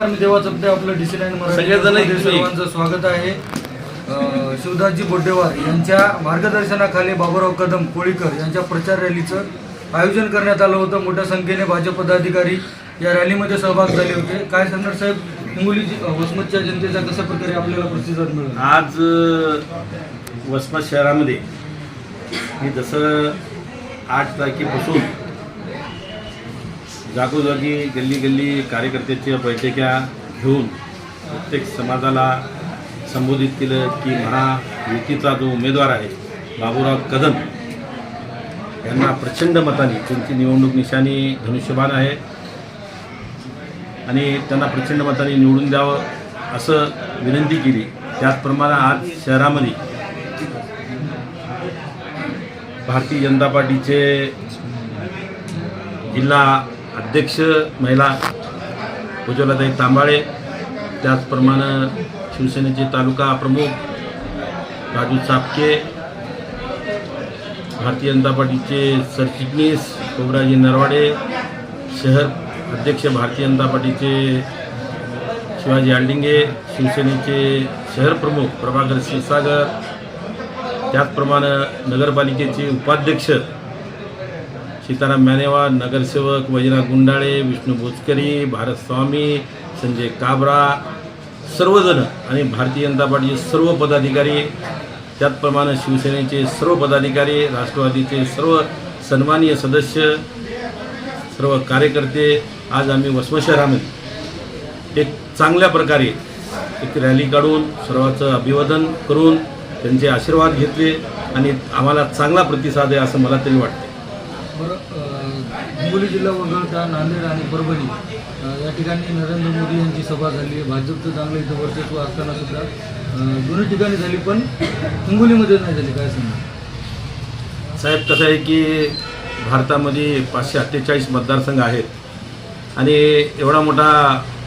मी देवा चपटे आपलं डीसी मराठी. सर्वांचं स्वागत आहे. शिवदासजी बोड्डेवार यांच्या मार्गदर्शनाखाली बाबूराव कदम कोळीकर यांच्या प्रचार रॅलीचं आयोजन करण्यात आलं होतं. मोठ्या संख्येने भाजप पदाधिकारी या रॅलीमध्ये सहभाग झाले होते. काय सांगणार साहेब? हिंगोली वसमतच्या जनतेचा कशा प्रकारे आपल्याला प्रतिसाद मिळेल? आज वसमत शहरामध्ये मी जसं आठ तारखेपासून जागोजागी गल्ली गल्ली कार्यकर्त्याच्या बैठक्या घेऊन प्रत्येक समाजाला संबोधित केलं की महायुतीचा जो उमेदवार आहे बाबूराव कदम यांना प्रचंड मताने त्यांची निवडणूक निशाणी धनुष्यबाण आहे. आणि त्यांना प्रचंड मताने निवडून द्यावं असं विनंती केली. त्याचप्रमाणे आज शहरामध्ये भारतीय जनता पार्टीचे जिल्हा अध्यक्ष महिला उज्ज्वलाताई तांबाळे त्याचप्रमाणे शिवसेनेचे तालुका प्रमुख राजू चापके भारतीय जनता पार्टीचे सरचिटणीस कोबराजी नरवाडे शहर अध्यक्ष भारतीय जनता पार्टीचे शिवाजी आंडिंगे शिवसेनेचे शहर प्रमुख प्रभाकर क्षीरसागर त्याचप्रमाणे नगरपालिकेचे उपाध्यक्ष सीताराम म्यानेवा नगरसेवक वैजनाथ गुंडाळे विष्णू भोजकरी भारत स्वामी संजय काबरा सर्वजण आणि भारतीय जनता पार्टीचे सर्व पदाधिकारी त्याचप्रमाणे शिवसेनेचे सर्व पदाधिकारी राष्ट्रवादीचे सर्व सन्माननीय सदस्य सर्व कार्यकर्ते आज आम्ही वसमत शहरामध्ये एक चांगल्या प्रकारे एक रॅली काढून सर्वांचं अभिवादन करून त्यांचे आशीर्वाद घेतले आणि आम्हाला चांगला प्रतिसाद आहे असं मला तरी वाटतं. बरं हिंगोली जिल्हा वगळता नांदेड आणि परभणी या ठिकाणी नरेंद्र मोदी यांची सभा झाली आहे. भाजपचं चांगलं इथं वर्चस्व असताना सुद्धा दोन्ही ठिकाणी झाली पण हिंगोलीमध्ये नाही झाली. काय सांगा साहेब कसं आहे की भारतामध्ये पाचशे अठ्ठेचाळीस मतदारसंघ आहेत. आणि एवढा मोठा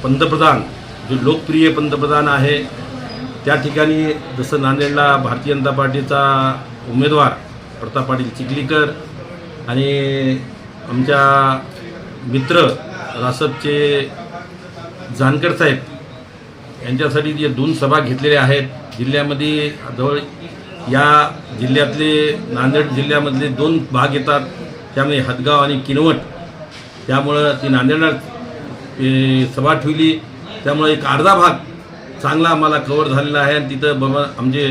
पंतप्रधान जो लोकप्रिय पंतप्रधान आहे त्या ठिकाणी जसं नांदेडला भारतीय जनता पार्टीचा उमेदवार प्रताप पाटील चिखलीकर आणि आमच्या मित्र रासपचे जानकर साहेब यांच्यासाठी जे दोन सभा घेतलेल्या आहेत जिल्ह्यामध्ये जवळ या जिल्ह्यातले नांदेड जिल्ह्यामधले दोन भाग येतात त्यामध्ये हदगाव आणि किनवट. त्यामुळं ती नांदेडला सभा ठेवली. त्यामुळे एक अर्धा भाग चांगला आम्हाला कवर झालेला आहे. आणि तिथं बाबा आमचे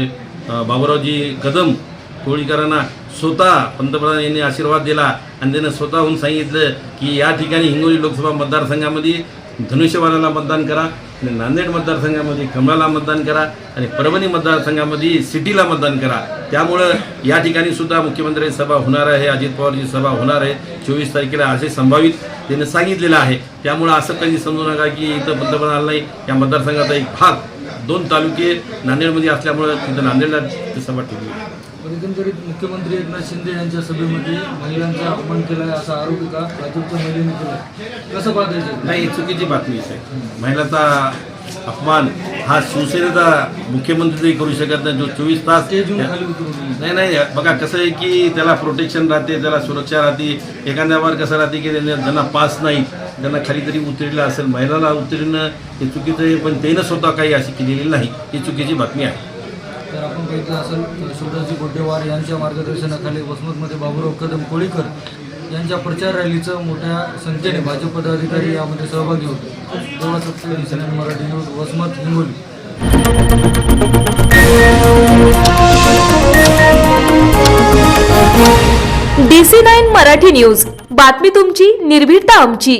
बाबुरावजी कदम कोळीकरांना स्वतः पंतप्रधान यांनी आशीर्वाद दिला आणि त्यानं स्वतःहून सांगितलं की या ठिकाणी हिंगोली लोकसभा मतदारसंघामध्ये धनुष्यवाणाला मतदान करा आणि नांदेड मतदारसंघामध्ये कमळाला मतदान करा आणि परभणी मतदारसंघामध्ये सिटीला मतदान करा. त्यामुळं या ठिकाणी सुद्धा मुख्यमंत्र्यांची सभा होणार आहे अजित पवारची सभा होणार आहे. चोवीस तारखेला असे संभावित त्यांनी सांगितलेलं आहे. त्यामुळं असं कधी समजू नका की इथं पंतप्रधान नाही या मतदारसंघाचा एक भाग दोन तालुके नांदेडमध्ये असल्यामुळं तिथं नांदेडला सभा ठेवली. पण एकंदरीत मुख्यमंत्री एकनाथ शिंदे यांच्या सभेमध्ये महिलांचा अपमान केला आहे असा आरोप का भाजपच्या महिलेने केला कसं पाहतायचं नाही चुकीची बातमी आहे महिलाचा अपमान हा शिवसेनेचा मुख्यमंत्री करू शकत नाही. जो चोवीस तास नाही नाही बघा कसं आहे की त्याला प्रोटेक्शन राहते त्याला सुरक्षा राहते. एखाद्यावर कसं राहते की त्यांना ज्यांना पास नाही त्यांना खाली तरी उतरलेलं असेल. महिलाला उतरणं हे चुकीचं आहे पण त्यानं स्वतः काही अशी केलेली नाही. ही चुकीची बातमी आहे. तर आपण बघितलं असेल तर शिवराजी गोड्डेवार यांच्या मार्गदर्शनाखाली वसमतमध्ये बाबूराव कदम कोळीकर यांच्या प्रचार रॅलीचं मोठ्या संख्येने भाजप पदाधिकारी यामध्ये सहभागी होते. तेव्हा Satya Marathi news Wasmat Hingoli. D C nine Marathi news. बातमी तुमची निर्भीडता आमची.